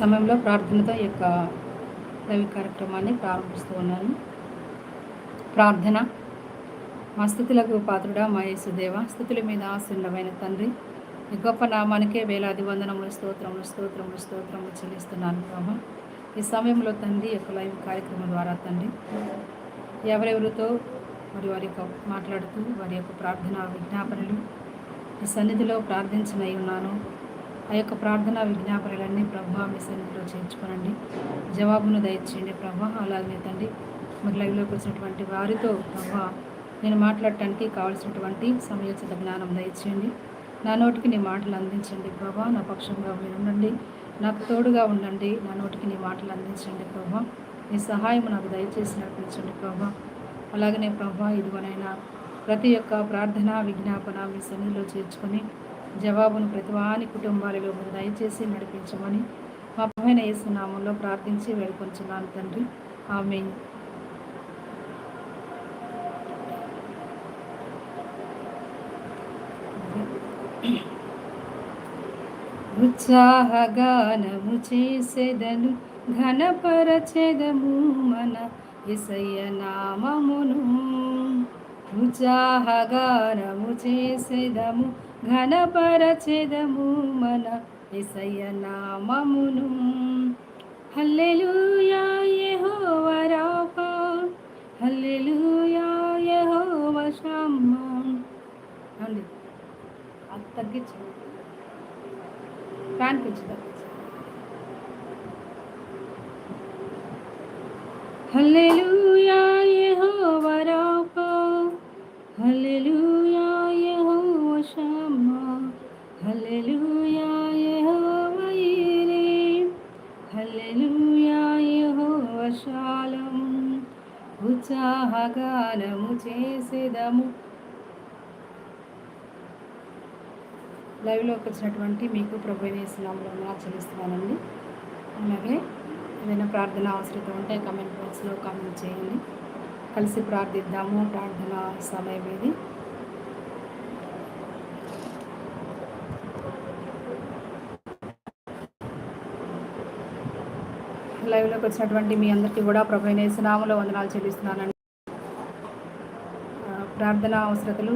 సమయంలో ప్రార్థనతో ఈ యొక్క రవి కార్యక్రమాన్ని ప్రారంభిస్తూ ఉన్నాను. ప్రార్థన. మా స్థుతులకు పాత్రుడా మా యేసుదేవ స్థుతుల మీద ఆశీర్ణమైన తండ్రి ఈ గొప్ప నామానికే వేలాది వందనములు స్తోత్రములు స్తోత్రములు స్తోత్రములు చెల్లిస్తున్నాను ప్రభా. ఈ సమయంలో తండ్రి యొక్క లైవ్ కార్యక్రమం ద్వారా తండ్రి ఎవరెవరితో మరి వారి యొక్క మాట్లాడుతూ వారి యొక్క ప్రార్థన విజ్ఞాపనలు ఈ సన్నిధిలో ప్రార్థించినై ఉన్నాను. ఆ యొక్క ప్రార్థన విజ్ఞాపనలన్నీ ప్రభా మీ సన్నిధిలో చేర్చుకోనండి. జవాబును దయచేయండి ప్రభా అలాగే తండ్రి మరి లైవ్లోకి వచ్చినటువంటి వారితో ప్రభా నేను మాట్లాడటానికి కావాల్సినటువంటి సమయోచిత జ్ఞానం దయచేయండి. నా నోటికి నీ మాటలు అందించండి ప్రభా నా పక్షంగా మీరు ఉండండి. నాకు తోడుగా ఉండండి నా నోటికి నీ మాటలు అందించండి ప్రభా. నీ సహాయం నాకు దయచేసి నడిపించండి ప్రభా. అలాగనే ప్రభా ఇదిగోనైనా ప్రతి ఒక్క ప్రార్థన విజ్ఞాపన మీ సన్నిధిలో చేర్చుకొని జవాబును ప్రతివాని కుటుంబాలలో దయచేసి నడిపించమని మా పైన నామంలో ప్రార్థించి వేడుకొంచున్నాను తండ్రి. ఆమె ఉత్సాహగానము చేసేదను ఘనపరచెదము మన ఎసయ్య నామమును. ఉత్సాహగానము చేసేదము ఘనపరచెదము మన ఎసయ్య నామమును. హల్లెలూయా యెహోవా రాఫా హల్లెలూయా యెహోవా షమ్మా అండి అది తగ్గించు ఫ్యాన్ కొంచెం తగ్గించండి. హల్లెలూయా యెహోవా రాఫా హల్లెలూయా యెహోవా షమ్మా హల్లెలూయా యెహోవా హల్లెలూయా యెహోవా శాలం ఉత్సాహగానము చేసేదము. లైవ్లోకి వచ్చినటువంటి మీకు ప్రభు నామంలో నా చెల్లిస్తున్నానండి అలాగే ఏదైనా ప్రార్థన అవసరం ఉంటే కమెంట్ బాక్స్లో కామెంట్ చేయండి. కలిసి ప్రార్థిద్దాము. ప్రార్థన సమయం ఇది. లైవ్లోకి వచ్చినటువంటి మీ అందరికీ కూడా ప్రభు నామంలో వందనాలు చెల్లిస్తున్నానండి. ప్రార్థన అవసరతలు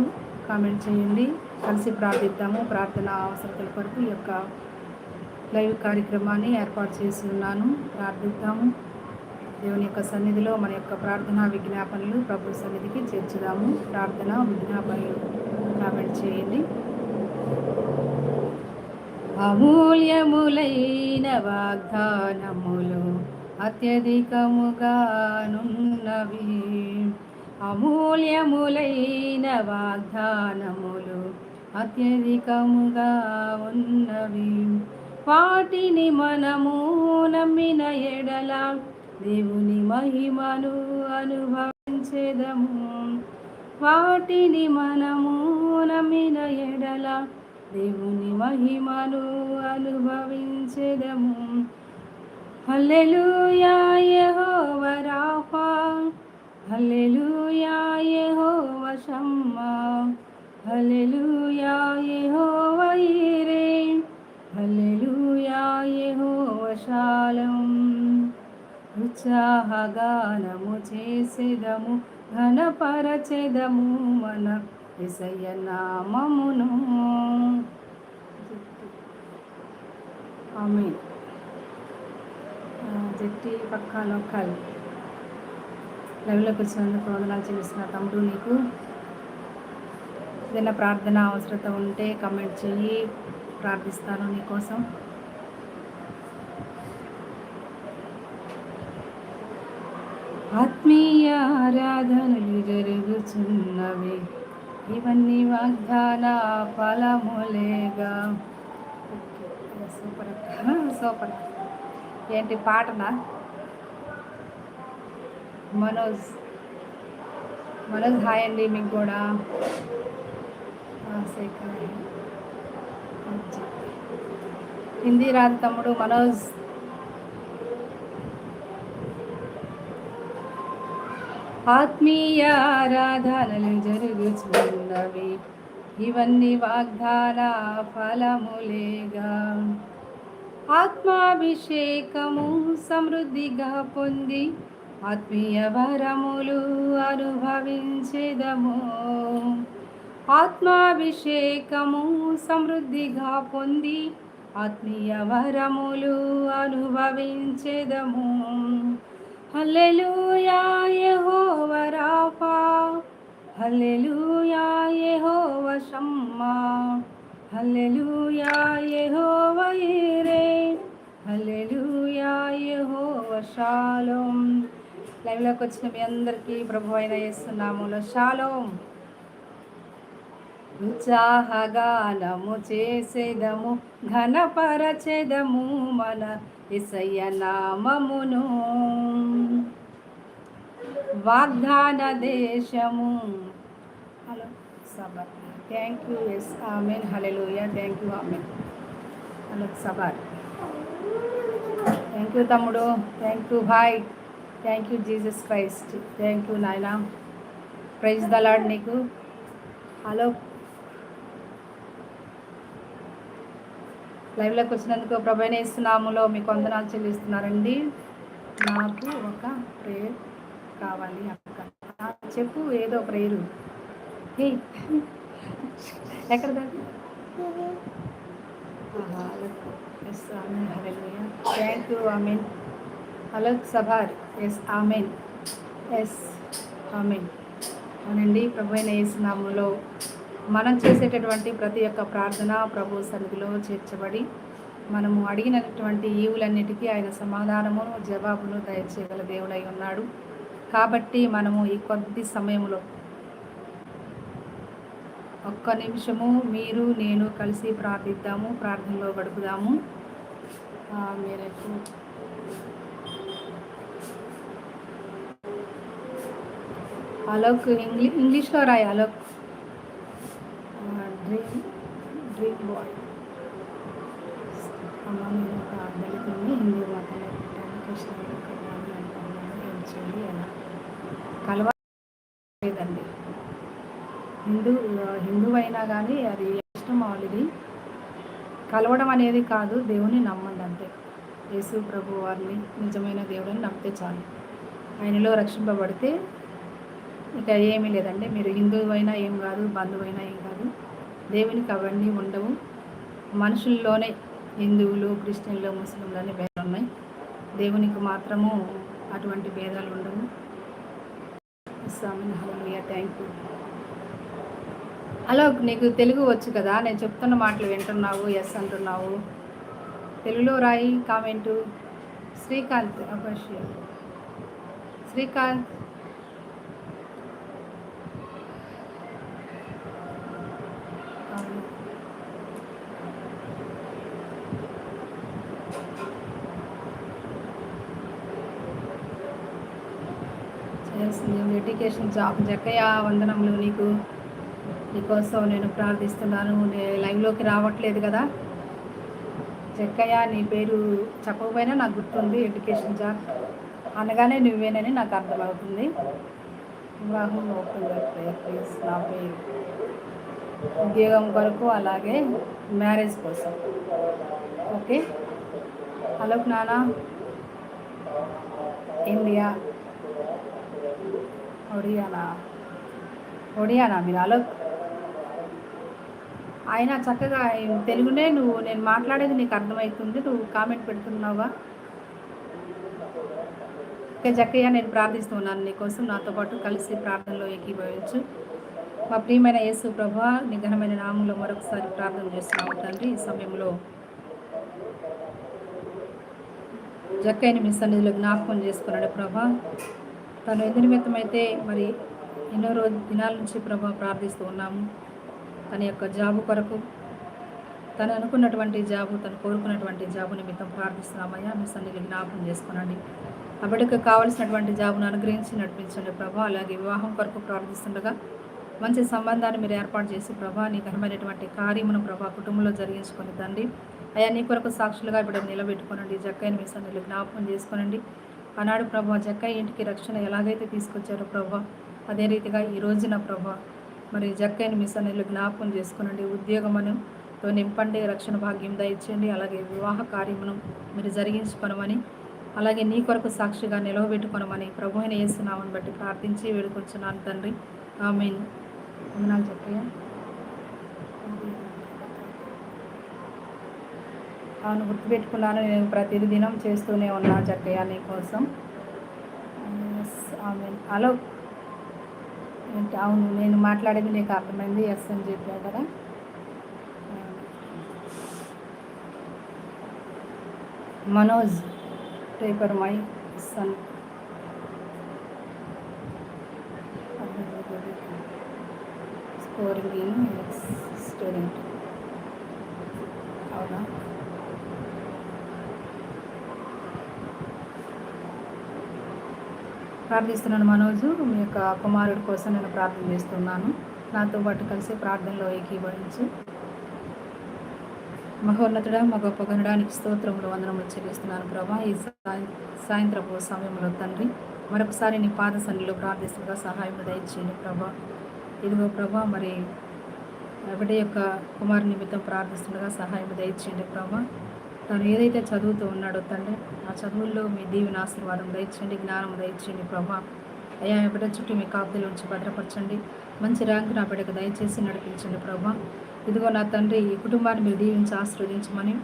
కామెంట్ చేయండి. కలిసి ప్రార్థిద్దాము. ప్రార్థన అవసరతల కొరకు ఈ యొక్క లైవ్ కార్యక్రమాన్ని ఏర్పాటు చేసి ఉన్నాను. ప్రార్థిద్దాము. దేవుని యొక్క సన్నిధిలో మన యొక్క ప్రార్థన విజ్ఞాపనలు ప్రభు సన్నిధికి చేర్చుదాము. ప్రార్థన విజ్ఞాపనలు కామెంట్ చేయండి. అమూల్యములైన వాగ్దానములు అత్యధికముగానున్నవి. అమూల్యములైన వాగ్దానములు అత్యధికముగా ఉన్నవి వాటిని మనము నమ్మిన ఎడల దేవుని మహిమను అనుభవించేదము. వాటిని మనము నమ్మిన ఎడల దేవుని మహిమను అనుభవించెదము. హల్లెలూయా యెహోవా రాఫా. హల్లెలూయా యెహోవా షమ్మా. హల్లెలూయా యెహోవా ఈరే. హల్లెలూయా యెహోవా శాలం ఉత్సాహగానము చేసేదము ఘనపరచెదము మన నామమును. ఆమె జట్టి పక్క లోకల్ లెవెల్లోకి వచ్చినందుకు వందనాలు చెల్లిస్తున్న తమ్ముడు నీకు. ఏదైనా ప్రార్థన అవసరత ఉంటే కమెంట్ చెయ్యి. ప్రార్థిస్తాను నీకోసం ఆత్మీయ ఆరాధనలు జరుగుతున్నవి ఇవన్నీ వాగ్దాన ఫలములేగా. సూపర్ సూపర్ ఏంటి పాటనా? మనోజ్. మనోజ్ హాయ్ అండి మీకు కూడా. ఆ, హిందీ రాదు తమ్ముడు మనోజ్. ఆత్మీయ ఆరాధనలు ఆత్మాభిషేకము సమృద్ధిగా పొంది ఆత్మీయ వరములు అనుభవించేదము. ఆత్మాభిషేకము సమృద్ధిగా పొంది ఆత్మీయ వరములు అనుభవించేదము. హల్లెలూయా యెహోవరాఫా హల్లెలూయా యెహోవ షమ్మా హల్లెలూయా యెహోవ ఇరే హల్లెలూయా యెహోవ షాలోం. లైవ్లోకి వచ్చిన మీ అందరికీ ప్రభు అయిన చేస్తున్నాములో షాలోం. ఉత్సాహగానము చేసేదము ఘనపరచెదము మన నామమును వాగ్దాన దేశము. Hello Sabar thank you yes amen hallelujah thank you amen hello Sabar thank you తమ్ముడు. Thank you Bhai thank you Jesus Christ thank you నాయన. ప్రైజ్ దలాడ్ నీకు. హలో లైవ్లోకి వచ్చినందుకు ప్రభైన ఇస్తున్నాములో మీకు వందనాలు చెల్లిస్తున్నారండి. నాకు ఒక ప్రేయర్ కావాలి అక్క. చెప్పు ఏదో ప్రేయరు ఎక్కడ దాకా? Yes thank you amen hello Sabar. Yes amen yes amen అవునండి ప్రభు అయిన యేసునామంలో మనం చేసేటటువంటి ప్రతి ఒక్క ప్రార్థన ప్రభు సన్నిధిలో చేర్చబడి మనము అడిగినటువంటి ఈవులన్నిటికీ ఆయన సమాధానమును జవాబును దయచేయగల దేవుడై ఉన్నాడు. కాబట్టి మనము ఈ కొద్ది సమయంలో ఒక్క నిమిషము మీరు నేను కలిసి ప్రార్థిద్దాము ప్రార్థనలో గడుపుదాము. మేరకు అలోక్ ఇంగ్లీ ఇంగ్లీష్లో రాయి అలోక్. డ్రీమ్ డ్రీమ్ బాయ్ అమ్మ నేను ఒక దళితుల్ని హిందూ మతంలో పెట్టాను కృష్ణుడు కలవాలి అనుకున్నాను ఏం చేయాలి ఎలా కలవలేదండి. హిందూ హిందూ అయినా కానీ అది ఇష్టం ఆల్రెడీ కలవడం అనేది కాదు దేవుని నమ్మండి అంతే. యేసు ప్రభు వారిని నిజమైన దేవుడిని నమ్మితే చాలు. ఆయనలో రక్షింపబడితే ఇక ఏమీ లేదండి. మీరు హిందువైనా ఏం కాదు బంధువైనా ఏం కాదు. దేవునికి అవన్నీ ఉండవు. మనుషుల్లోనే హిందువులు క్రిస్టియన్లు ముస్లింలు అనే భేదాలు ఉన్నాయి దేవునికి మాత్రము అటువంటి భేదాలు ఉండవు. స్వామి థ్యాంక్ యూ. హలో నీకు తెలుగు వచ్చు కదా? నేను చెప్తున్న మాటలు వింటున్నావు ఎస్ అంటున్నావు. తెలుగులో రాయి కామెంటు. శ్రీకాంత్ అపర్షి శ్రీకాంత్ అవును. ఎడ్యుకేషన్ జాబ్ జక్కయ్య వందనంలో నీకు. నీకోసం నేను ప్రార్థిస్తున్నాను. లైవ్లోకి రావట్లేదు కదా. జక్కయ్య నీ పేరు చెప్పకపోయినా నాకు గుర్తుంది ఎడ్యుకేషన్ జాబ్ అనగానే నువ్వేనని నాకు అర్థమవుతుంది. వివాహం ఓపెన్ ప్రేయర్ ప్లీజ్ నా పేరు. ఉద్యోగం కొరకు అలాగే మ్యారేజ్ కోసం. ఓకే హలో నానా. ఇండియా. ఒడియానా? ఒడియానా మీరు అలోక్ ఆయన చక్కగా తెలుగునే నువ్వు నేను మాట్లాడేది నీకు అర్థమవుతుంది నువ్వు కామెంట్ పెడుతున్నావా? ఓకే జక్కయ్య నేను ప్రార్థిస్తున్నాను నీకోసం నాతో పాటు కలిసి ప్రార్థనలో ఏకీభవించు. మా ప్రియమైన యేసు ప్రభ నిఘనమైన నామంలో మరొకసారి ప్రార్థన చేస్తున్నాము తండ్రి. ఈ సమయంలో జక్కయ్యని మీ సన్నిధిలో జ్ఞాపకం చేసుకున్నాడు ప్రభా. తను ఎందు నిమిత్తమైతే మరి ఎన్నో రోజు దినాల నుంచి ప్రభా ప్రార్థిస్తూ ఉన్నాము. తన యొక్క జాబు కొరకు తను అనుకున్నటువంటి జాబు తను కోరుకున్నటువంటి జాబు నిమిత్తం ప్రార్థిస్తున్నామయ్యా. మీ సన్నిధి జ్ఞాపకం చేసుకునండి. ఆ బిడ్డకు కావలసినటువంటి జాబును అనుగ్రహించి నడిపించండి ప్రభా. అలాగే వివాహం కొరకు ప్రార్థిస్తుండగా మంచి సంబంధాన్ని మీరు ఏర్పాటు చేసి ప్రభా నీ ఘనమైనటువంటి కార్యమును ప్రభా కుటుంబంలో జరిగించుకొని తండ్రి. అయ్యా నీ కొరకు సాక్షులుగా ఇప్పుడు నిలబెట్టుకోనండి. జక్కైన మీ సన్నిధిలో జ్ఞాపకం చేసుకోనండి. ఆనాడు ప్రభా జక్క ఇంటికి రక్షణ ఎలాగైతే తీసుకొచ్చారో ప్రభా అదే రీతిగా ఈ రోజున ప్రభా మరి జక్కయ్యని మీ సన్నిధిలో జ్ఞాపకం చేసుకునండి. ఉద్యోగమను తో నింపండి రక్షణ భాగ్యం దయచేయండి. అలాగే వివాహ కార్యమును మీరు జరిగించుకొనమని అలాగే నీ కొరకు సాక్షిగా నిలవబెట్టుకొనమని ప్రభు అయిన వేస్తున్నామని బట్టి ప్రార్థించి వేడుకొచ్చున్నాను తండ్రి. ఆమె వందనాలు చెప్పయ్యా అవును గుర్తుపెట్టుకున్నాను. నేను ప్రతి దినం చేస్తూనే ఉన్నా చక్కయ్య నీ కోసం. హలో. అవును నేను మాట్లాడేది నీకు అర్థమైంది. ఎస్ అని చెప్పా కదా. Manoj paper my son. Scoring student అవునా? ప్రార్థిస్తున్నాను మనోజు మీ యొక్క కుమారుడి కోసం నేను ప్రార్థన చేస్తున్నాను. నాతో పాటు కలిసి ప్రార్థనలో ఏకీభవించి. మహోన్నతుడ మా గొప్ప గనడానికి స్తోత్రములు వందనములు చెల్లిస్తున్నాను ప్రభా. ఈ సాయంత్రపు సమయంలో తండ్రి మరొకసారి నీ పాద సన్నిలో ప్రార్థిస్తుండగా సహాయం దయచేయండి ప్రభా. ఇదిగో ప్రభా మరి ఎవరి యొక్క కుమారు నిమిత్తం ప్రార్థిస్తుండగా సహాయం దయచేయండి ప్రభా. తను ఏదైతే చదువుతూ ఉన్నాడో తండ్రి ఆ చదువుల్లో మీ దీవిన ఆశీర్వాదం దయచండి జ్ఞానం దయచండి ప్రభా. అయ్యా బిడ్డ చుట్టూ మీ కాపుదల ఉంచి భద్రపరచండి. మంచి ర్యాంక్ నా బిడ్డకు దయచేసి నడిపించండి ప్రభా. ఇదిగో నా తండ్రి ఈ కుటుంబాన్ని మీరు దీవించి ఆశీర్వదించమని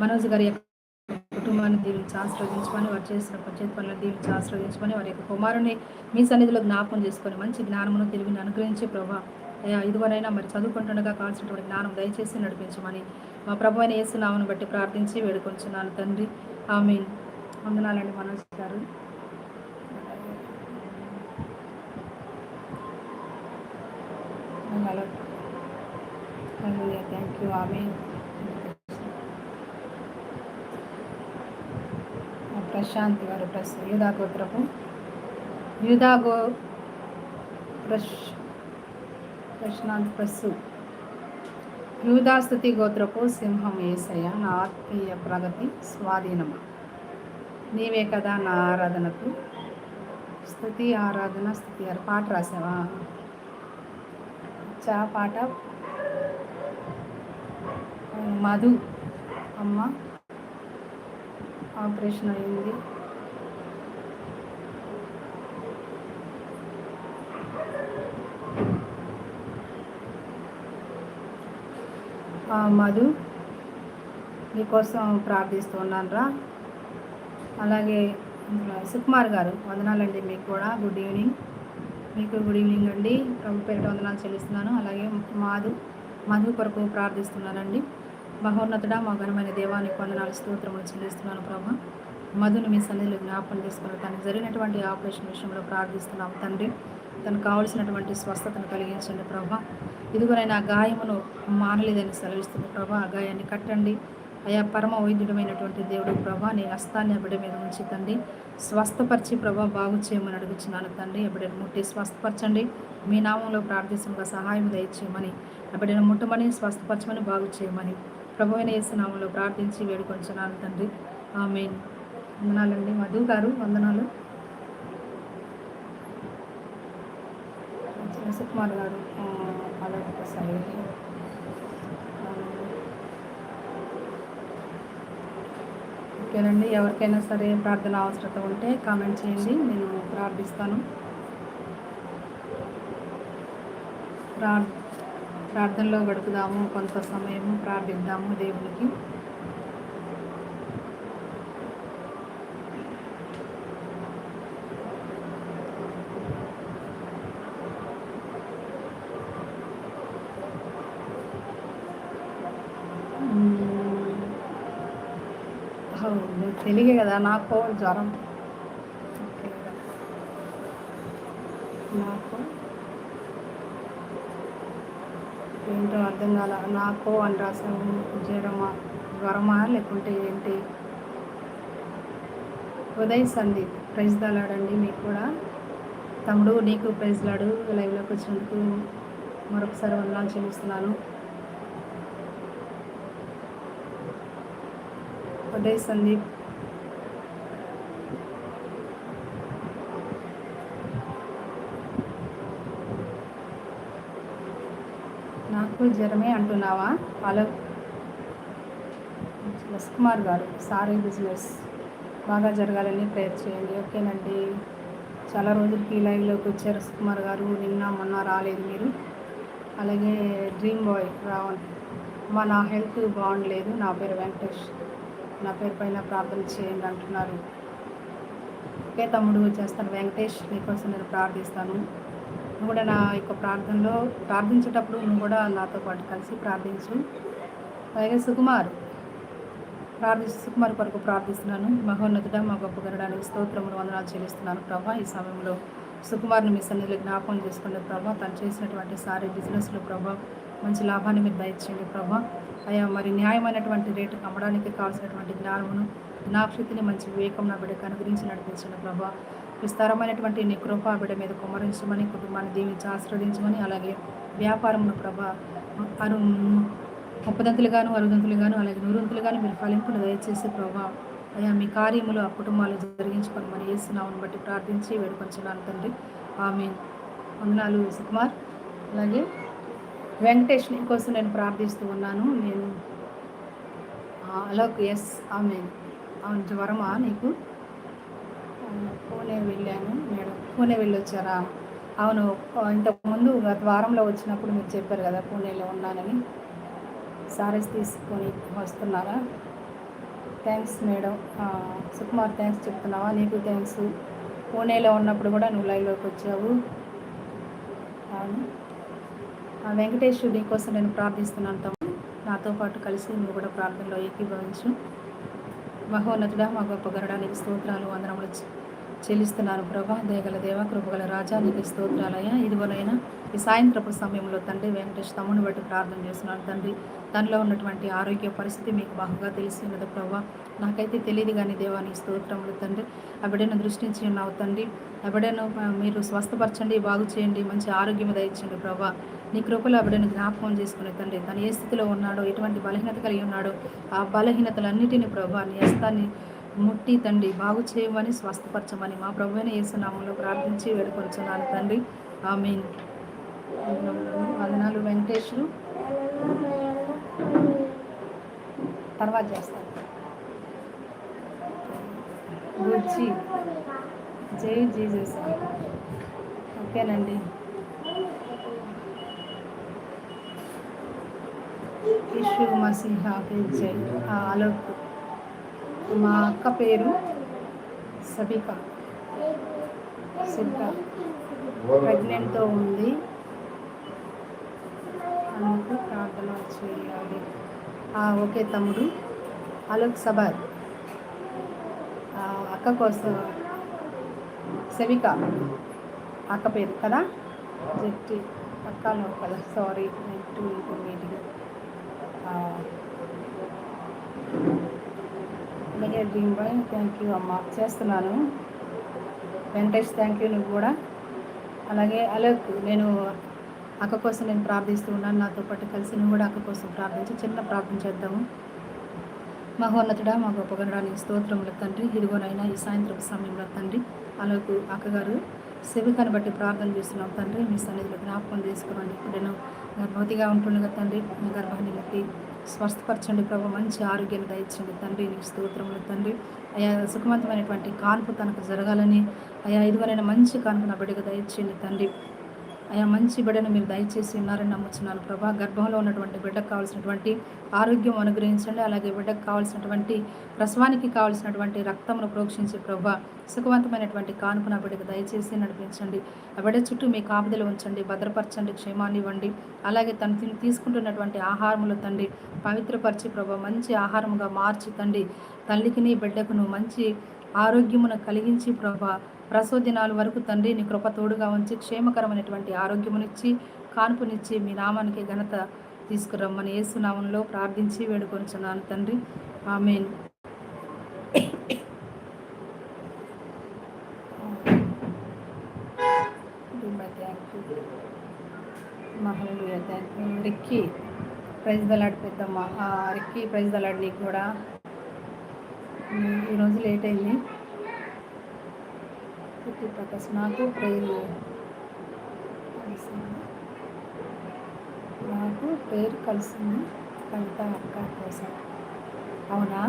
మనోజ్ గారి యొక్క కుటుంబాన్ని దీవించి ఆశీర్వదించమని వారు చేసిన పంచాయతీ పనులను దీవించి ఆశీర్వదించమని వారి యొక్క కుమారుని మీ సన్నిధిలో జ్ఞాపకం చేసుకొని మంచి జ్ఞానమును తెలివిని అనుగ్రహించి ప్రభా. అయ్యా ఇదిగోనైనా మరి చదువుకుంటుండగా కావాల్సినటువంటి జ్ఞానం దయచేసి నడిపించమని మా ప్రభు అయిన యేసునామను బట్టి ప్రార్థించి వేడుకొంచున్నాను తండ్రి. ఆమె వందనాలండి మనోజ్ గారు. Thank you. ఆమె ప్రశాంత్ గారు ప్రస్ యూదా గోత్రపు యూదా గో ప్రశ్ ప్రశాంత్ ప్రసు యూదాస్థుతి గోత్రపు సింహం ఏసయ్య నా ఆత్మీయ ప్రగతి స్వాధీనమా? నీవే కదా నా ఆరాధనకు. స్థుతి ఆరాధన స్థుతి పాట రాసావా? చా పాట. మధు. అమ్మ. ఆపరేషన్ అయింది. మధు మీకోసం ప్రార్థిస్తున్నాను రా అలాగే సుకుమార్ గారు వందనాలండి మీకు కూడా. గుడ్ ఈవినింగ్ మీకు గుడ్ ఈవినింగ్ అండి. ప్రభు పేరిట వందనాలు చెల్లిస్తున్నాను. అలాగే మాధు మధు కొరకు ప్రార్థిస్తున్నానండి. మహోన్నతుడ మా ఘనమైన దేవానికి వందనాలు స్తోత్రములు చెల్లిస్తున్నాను ప్రభు. మధుని మీ సన్నిధిలో జ్ఞాపకం చేసుకుని తనకు జరిగినటువంటి ఆపరేషన్ విషయంలో ప్రార్థిస్తున్నాము తండ్రి. తనకు కావలసినటువంటి స్వస్థతను కలిగించండి ప్రభా. ఇదిగోనైనా ఆ గాయమును మానలేదని సెలవిస్తుంది ప్రభా. ఆ గాయాన్ని కట్టండి. అయా పరమ వైద్యుడమైనటువంటి దేవుడు ప్రభా నీ హస్తాన్ని అబిడ మీద ఉంచి స్వస్థపరిచి ప్రభా బాగు చేయమని అడుగుచున్నాను తండ్రి. ఎప్పుడైనా ముట్టి స్వస్థపరచండి. మీ నామంలో ప్రార్థిస్తుండగా సహాయం దయచేయమని ఎప్పుడైనా ముట్టమని స్వస్థపరచమని బాగు చేయమని ప్రభు అయిన నామంలో ప్రార్థించి వేడుకొంచున్నాను తండ్రి. ఆమె వందనాలండి. మధు గారు వందనాలు. సుకుమార్ గారు అలాగే సరే ఓకేనండి ఎవరికైనా సరే ప్రార్థన అవసరత ఉంటే కామెంట్ చేయండి నేను ప్రార్థిస్తాను. ప్రార్థనలో గడుపుదాము కొంత సమయము ప్రార్థిద్దాము దేవునికి. తెలుగే కదా నాకు జ్వరం. నాకు ఏంటో అర్థం కాల నాకు అని రాసాము జ్వరమా జ్వరమా లేకుంటే ఏంటి? ఉదయ్ సందీప్ ప్రైజ్ దాలాడండి మీకు కూడా. తమ్ముడు నీకు ప్రైజ్ లాడు లైవ్లోకి వచ్చినందుకు మరొకసారి వందనాలు చెల్లిస్తున్నాను. ఉదయ్ సందీప్ నాకు జ్వరమే అంటున్నావా? హలో. కుమార్ గారు సారీ బిజినెస్. బాగా జరగాలని ప్రేయర్ చేయండి ఓకేనండి? చాలా రోజులకి లైవ్లోకి వచ్చారు సుకుమార్ గారు నిన్న మొన్న రాలేదు మీరు. అలాగే డ్రీమ్ బాయ్ రావణ్ మా నా హెల్త్ బాగుండలేదు నా పేరు వెంకటేష్ నా పేరు పైన ప్రార్థన చేయండి అంటున్నారు. ఓకే తమ్ముడు చేస్తాను వెంకటేష్ నీకోసం నేను ప్రార్థిస్తాను. నువ్వు కూడా నా యొక్క ప్రార్థనలో ప్రార్థించేటప్పుడు నువ్వు కూడా నాతో పాటు కలిసి ప్రార్థించు. అలాగే సుకుమార్ ప్రార్థి సుకుమార్ కొరకు ప్రార్థిస్తున్నాను. మహోన్నతుడ మా గొప్ప గరడానికి స్తోత్రములు వందనాలు చెల్లిస్తున్నాను ప్రభా. ఈ సమయంలో సుకుమార్ని మీ సన్నిధిలో జ్ఞాపకం చేసుకునే ప్రభా తను చేసినటువంటి సారీ బిజినెస్లో ప్రభా మంచి లాభాన్ని మీరు దయచేయండి ప్రభా. అయ్యా మరి న్యాయమైనటువంటి రేటుకు అమ్మడానికి కావాల్సినటువంటి జ్ఞానమును జ్ఞాపశక్తిని మంచి వివేకం నా బిడ్డకు అనుగ్రహించి నడిపించండి ప్రభా. విస్తారమైనటువంటి నీ కృప బిడ్డ మీద కుమరించమని కుటుంబాన్ని దీవించి ఆశ్రవదించమని అలాగే వ్యాపారమును ప్రభా అరు ముప్పదంతులుగాను అరుదంతులుగాను అలాగే నూరంతులుగాను మీరు ఫలింపులు దయచేసి ప్రభా అయ్యా మీ కార్యములు ఆ కుటుంబాలు జరిగించుకొని మరి వేస్తున్నామని బట్టి ప్రార్థించి వేడుకొంచున్నాను తండ్రి. ఆమె వందనాలు సుకుమార్. అలాగే వెంకటేష్ కోసం నేను ప్రార్థిస్తూ ఉన్నాను. నేను అలోక్ ఎస్ ఆమె అవును జ్వరమా నీకు? పూణే వెళ్ళాను మేడం. పూణే వెళ్ళొచ్చారా? అవును ఇంతకుముందు గత వారంలో వచ్చినప్పుడు మీరు చెప్పారు కదా పూణేలో ఉన్నానని. సారీస్ తీసుకొని వస్తున్నారా? Thanks madam. సుకుమార్ థ్యాంక్స్ చెప్తున్నావా? నీకు థ్యాంక్స్. పూణేలో ఉన్నప్పుడు కూడా నువ్వు లైవ్లోకి వచ్చావు. అవును. వెంకటేశ్వరు నీ కోసం నేను ప్రార్థిస్తున్నాను తమ్ముడు. నాతో పాటు కలిసి నువ్వు కూడా ప్రార్థనలో ఏకీభవించు. మహోన్నతుడా మా గొప్ప గరడానికి స్తోత్రాలు వందనములు చెల్లిస్తున్నాను ప్రభా. దయగల దేవ కృపగల రాజా నీకు స్తోత్రాలయ్యా. ఇదిగోనైనా ఈ సాయంత్రపు సమయంలో తండ్రి వెంకటేష్ తమ్ముని బట్టి ప్రార్థన చేస్తున్నాను తండ్రి. తనలో ఉన్నటువంటి ఆరోగ్య పరిస్థితి మీకు బాగా తెలిసి ఉన్నది ప్రభా. నాకైతే తెలియదు కానీ దేవాని స్తోత్రములు తండ్రి. ఆ దృష్టించి ఉన్నావు తండ్రి. ఆ మీరు స్వస్థపరచండి బాగు చేయండి మంచి ఆరోగ్యం దయచండి ప్రభా. నీ కృపలో ఆ జ్ఞాపకం చేసుకునే తండ్రి. తను ఏ స్థితిలో ఉన్నాడో ఎటువంటి బలహీనత కలిగి ఉన్నాడో ఆ బలహీనతలన్నిటిని ప్రభా నీ హస్తాన్ని ముట్టి తండ్రి బాగు చేయమని స్వస్థపరచమని మా ప్రభువైన యేసునామంలో ప్రార్థించి వేడుకొచ్చున్నాను తండ్రి. ఆమె వందనాలు వెంకటేశ్వరు. తర్వాత చేస్తాను. బుజ్జి. జై జీజస్ ఓకేనండి. ఇషు మసీహా జై అలోక్ మా అక్క పేరు సబిక. సిద్ధ ప్రెగ్నెంట్తో ఉంది. అందుకు ప్రార్థన చేయాలి. ఓకే తమ్ముడు. అలోక్ సబార్ అక్క కోసం సెవిక అక్క పేరు కదా? జట్టి. అక్కలో కదా సారీ. నెట్ మీటింగ్ అలాగే డ్రీమ్ బాయ్ థ్యాంక్ యూ అమ్మ. చేస్తున్నాను. వెంకటేష్ థ్యాంక్ యూ నువ్వు కూడా. అలాగే అలోక్ నేను అక్క కోసం నేను ప్రార్థిస్తూ ఉన్నాను. నాతో పాటు కలిసి నువ్వు కూడా అక్క కోసం ప్రార్థించి చిన్న ప్రార్థన చేద్దాము. మహోన్నతుడా మా గొప్పగనడానికి స్తోత్రములు తండ్రి. ఇదిగోనైనా ఈ సాయంత్రం సమయంలో తండ్రి అలోకు అక్కగారు శివికను బట్టి ప్రార్థన చేస్తున్నాం తండ్రి. మీ సన్నిధిలో జ్ఞాపకం చేసుకోండి ఇప్పుడు నేను గర్భవతిగా ఉంటుండగా తండ్రి గర్భాన్ని బట్టి స్వస్థపరచండి ప్రభు మంచి ఆరోగ్యాన్ని దయచండి తండ్రి నీకు స్తోత్రములు తండ్రి. అయా సుఖవంతమైనటువంటి కాన్పు తనకు జరగాలని అయా ఇదివరైన మంచి కాన్పు నా బిడ్డకు దయచేయండి తండ్రి. అయా మంచి బిడ్డను మీరు దయచేసి ఉన్నారని నమ్ముచున్నాను. ప్రభా గర్భంలో ఉన్నటువంటి బిడ్డకు కావాల్సినటువంటి ఆరోగ్యం అనుగ్రహించండి. అలాగే బిడ్డకు కావాల్సినటువంటి ప్రసవానికి కావాల్సినటువంటి రక్తమును ప్రోక్షించి ప్రభా సుఖవంతమైనటువంటి కానుపు నా బిడ్డకు దయచేసి నడిపించండి. ఆ బిడ్డ చుట్టూ మీ కాపుదలు ఉంచండి భద్రపరచండి క్షేమాన్ని ఇవ్వండి. అలాగే తను తీసుకుంటున్నటువంటి ఆహారములు తండ్రి పవిత్రపరిచి ప్రభా మంచి ఆహారముగా మార్చి తండ్రి తల్లికిని బిడ్డకును మంచి ఆరోగ్యమును కలిగించి ప్రభా ప్రసవ నాలుగు వరకు తండ్రి నీ కృప తోడుగా ఉంచి క్షేమకరమైనటువంటి ఆరోగ్యమునిచ్చి కాన్పునిచ్చి మీ నామానికి ఘనత తీసుకురమ్మని ఏసునామంలో ప్రార్థించి వేడుకొంచున్నాను తండ్రి. Amen. మహళ thank you Ricky praise the Lord పెద్దమ్మ. రిక్కీ ప్రైజ్ దలాడి నీకు కూడా. ఈరోజు లేట్ అయింది. ఫిఫ్టీ ప్రకాశ్. నాకు ప్రేయర్ కలిసింది. నాకు ప్రేయర్ కలిసింది కవిత అక్క కోసం. అవునా?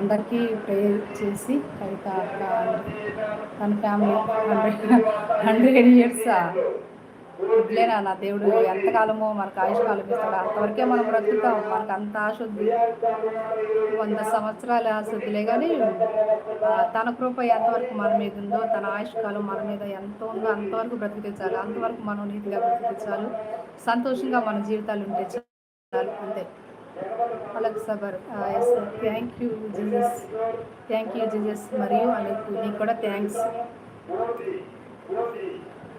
అందరికీ ప్రేయర్ చేసి కవిత అక్క తన ఫ్యామిలీ హండ్రెడ్ హండ్రెడ్ ఇయర్సా? వద్దులేనా నా దేవుడు? ఎంతకాలమో మనకు ఆయుష్ కాలం ఇస్తాడు. అంతవరకే మనం బ్రతుకుతాం. మనకు అంత ఆశ వంద సంవత్సరాల ఆశ వద్దులే కానీ తన కృప ఎంతవరకు మన మీద ఉందో తన ఆయుష్కాలం మన మీద ఎంత ఉందో అంతవరకు బ్రతికించాలి అంతవరకు మనం నీతిగా బ్రతికించాలి సంతోషంగా మన జీవితాలు ఉంటే చాలు. అంతే. Alok Sabar yes thank you Jesus thank you Jesus మరియు అలక్ నీకు కూడా థ్యాంక్స్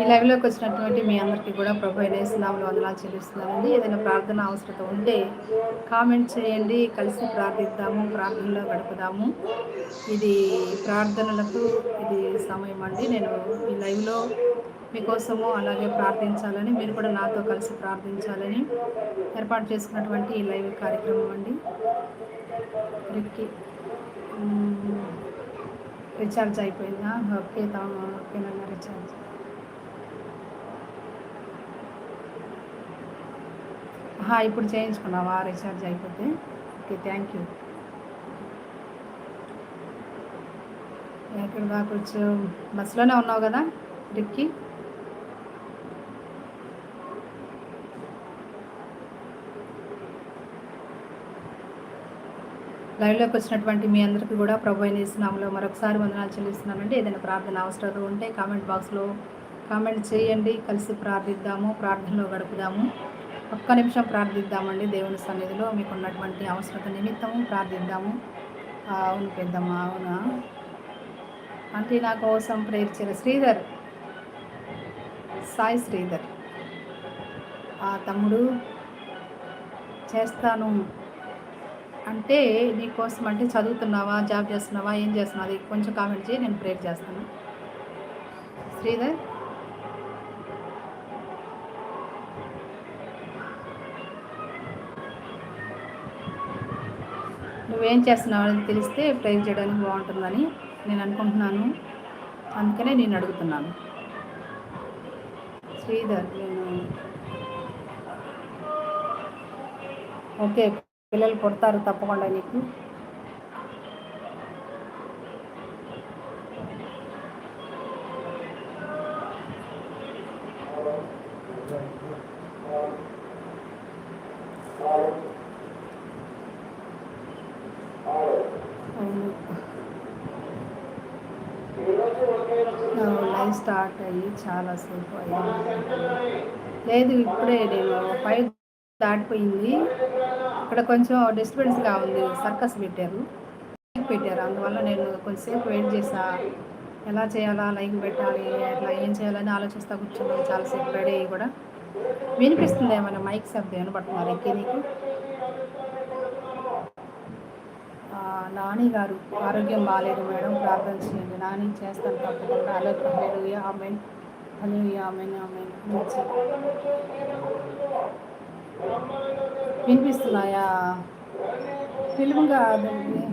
ఈ లైవ్లోకి వచ్చినటువంటి మీ అందరికీ కూడా ప్రభు నామలు వందనాలు చెల్లిస్తున్నానండి. ఏదైనా ప్రార్థన అవసరత ఉంటే కామెంట్ చేయండి. కలిసి ప్రార్థిద్దాము ప్రార్థనలో గడుపుదాము. ఇది ప్రార్థనలకు ఇది సమయం అండి. నేను ఈ లైవ్లో మీకోసము అలాగే ప్రార్థించాలని మీరు కూడా నాతో కలిసి ప్రార్థించాలని ఏర్పాటు చేసుకున్నటువంటి ఈ లైవ్ కార్యక్రమం అండి. రిక్కి రీఛార్జ్ అయిపోయిందా? ఓకే ఓకేనన్నా రీఛార్జ్. ఇప్పుడు చేయించుకున్నావా? రీఛార్జ్ అయిపోతే. Okay thank you. ఎక్కడ దాకా వచ్చావు బస్సులోనే ఉన్నావు కదా డిక్కి లైవ్లోకి వచ్చినటువంటి మీ అందరికీ కూడా ప్రభు అయిన మరొకసారి వందనాలు చెల్లిస్తున్నానండి. ఏదైనా ప్రార్థన అవసరం ఉంటే కామెంట్ బాక్స్లో కామెంట్ చేయండి. కలిసి ప్రార్థిద్దాము ప్రార్థనలో గడుపుదాము. ఒక్క నిమిషం ప్రార్థిద్దామండి దేవుని సన్నిధిలో. మీకు ఉన్నటువంటి అవసరత నిమిత్తము ప్రార్థిద్దాము. అవును పెద్దమ్మ అవునా? అంటే నా కోసం ప్రేర్చిన శ్రీధర్. సాయి శ్రీధర్. ఆ తమ్ముడు చేస్తాను. అంటే నీకోసం అంటే చదువుతున్నావా జాబ్ చేస్తున్నావా ఏం చేస్తున్నావు అది కొంచెం కామెంట్ చేయి నేను ప్రేర్ చేస్తాను. శ్రీధర్. నువ్వేం చేస్తున్నావు అని తెలిస్తే ప్రేర్ చేయడానికి బాగుంటుందని నేను అనుకుంటున్నాను. అందుకనే నేను అడుగుతున్నాను. శ్రీధర్ నేను ఓకే పిల్లలు కొడతారు తప్పకుండా నీకు. లైవ్ స్టార్ట్ అయ్యి చాలాసేపు అయ్యింది లేదు ఇప్పుడే నేను ఫైవ్ దాటిపోయింది. ఇక్కడ కొంచెం డిస్టర్బెన్స్గా ఉంది సర్కస్ పెట్టారు. పెట్టారు. అందువల్ల నేను కొంచెంసేపు వెయిట్ చేసా. ఎలా చేయాలా లైక్ పెట్టాలి ఎట్లా ఏం చేయాలని ఆలోచిస్తా కూర్చున్నాను. చాలాసేపు రెడీ అయ్యి కూడా. వినిపిస్తుంది ఏమైనా మైక్ శబ్దం వినపడుతున్నారు ఎక్కి నీకు? నాని గారు ఆరోగ్యం బాగాలేదు మేడం. ప్రార్థన చేయండి. నాని చేస్తాను తప్పకుండా. అలొక హెలు ఆమె హలో ఆమె ఆమె వినిపిస్తున్నాయా? ఫిల్మ్ కాదండి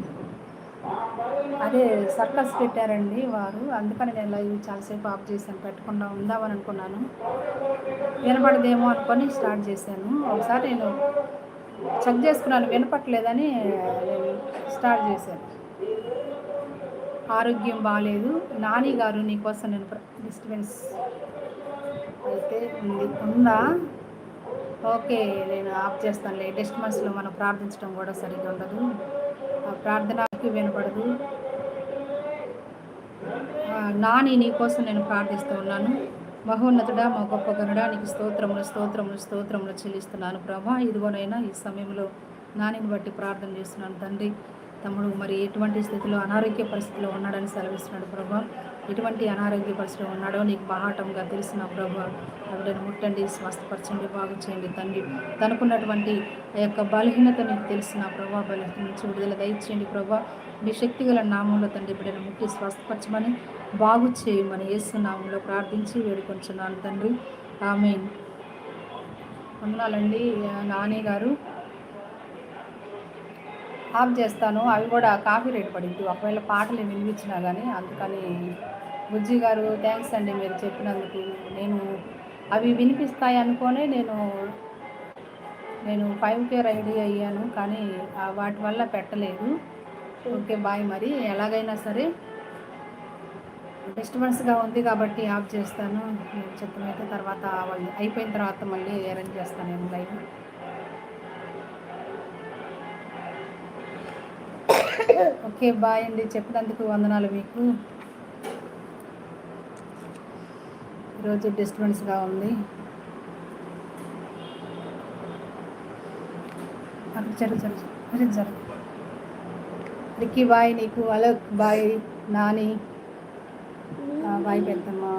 అదే సర్కస్ పెట్టారండి వారు. అందుకని నేను లైవ్ చాలాసేపు ఆఫ్ చేశాను. పెట్టకుండా ఉందామని అనుకున్నాను. వినపడదేమో అనుకొని స్టార్ట్ చేశాను. ఒకసారి నేను చెక్ చేసుకున్నాను వినపట్లేదని స్టార్ట్ చేశాను. ఆరోగ్యం బాగాలేదు నాని గారు నీకోసం నేను డిస్టర్బెన్స్ అయితే ఉంది ఉందా? ఓకే నేను ఆఫ్ చేస్తాను లేటెస్ట్ మంత్స్లో మనం ప్రార్థించడం కూడా సరిగ్గా ఉండదు. ప్రార్థనకి వినపడదు. నాని నీ కోసం నేను ప్రార్థిస్తూ ఉన్నాను. మహోన్నతుడా మా గొప్ప గనుడా నీకు స్తోత్రములు స్తోత్రములు స్తోత్రములు చెల్లిస్తున్నాను ప్రభా. ఇదిగోనైనా ఈ సమయంలో నానిని బట్టి ప్రార్థన చేస్తున్నాను. తండ్రి తమ్ముడు మరి ఎటువంటి స్థితిలో అనారోగ్య పరిస్థితిలో ఉన్నాడని సెలవిస్తున్నాడు ప్రభా. ఎటువంటి అనారోగ్య పరిస్థితిలో ఉన్నాడో నీకు బాహాటంగా తెలిసిన ప్రభా. ఆవిడను ముట్టండి స్వస్థపరచండి బాగు చేయండి తండ్రి. తనకున్నటువంటి ఆ యొక్క బలహీనత నీకు తెలిసిన ప్రభా. బలహీన నుంచి విడుదల దయచేయండి ప్రభా. మీ శక్తి గల నామంలో తండ్రి బిడ్డను ముట్టి స్వస్థపరచమని బాగు చేయమని యేసు నామంలో ప్రార్థించి వేడుకొంచున్నాను తండ్రి. ఆమె వందనాలండి నాని గారు. ఆఫ్ చేస్తాను అవి కూడా కాఫీ రేట్ పడింది. ఒకవేళ పాటలు వినిపించినా కానీ అందుకని బుజ్జి గారు థ్యాంక్స్ అండి మీరు చెప్పినందుకు. నేను అవి వినిపిస్తాయి అనుకోనే నేను నేను ఫైవ్ కే రెడీ అయ్యాను కానీ వాటి వల్ల పెట్టలేదు. ఓకే బాయ్ మరి. ఎలాగైనా సరే డిస్టర్బెన్స్గా ఉంది కాబట్టి ఆఫ్ చేస్తాను. నేను చెప్పినైతే తర్వాత వాళ్ళు అయిపోయిన తర్వాత మళ్ళీ అరేంజ్ చేస్తాను నేను లైవ్. ఓకే బాయ్ అండి. చెప్పినందుకు వందనాలు మీకు. ఈరోజు డిస్టర్బెన్స్గా ఉంది. అక్కడ జరుగు జరుగు జరుగు. రిక్కీ బాయ్ నీకు అలోక్ బాయ్ నాని. బాయ్ పెద్దమ్మా.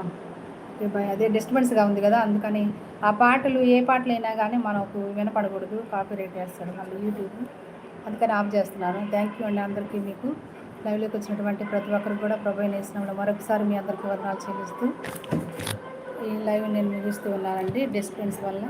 Okay bye. అదే డిస్టర్బెన్స్గా ఉంది కదా అందుకని ఆ పాటలు ఏ పాటలు అయినా కానీ మనకు వినపడకూడదు కాపీ రేట్ వేస్తాడు మళ్ళీ యూట్యూబ్. అందుకని ఆఫ్ చేస్తున్నాను. థ్యాంక్ యూ అండి అందరికీ మీకు. లైవ్లోకి వచ్చినటువంటి ప్రతి ఒక్కరికి కూడా ప్రభు నేసినంలో మరొకసారి మీ అందరికీ వదనాలు చెల్లిస్తూ ఈ లైవ్ నేను ముగిస్తూ ఉన్నానండి. డిస్టర్బెన్స్ వల్ల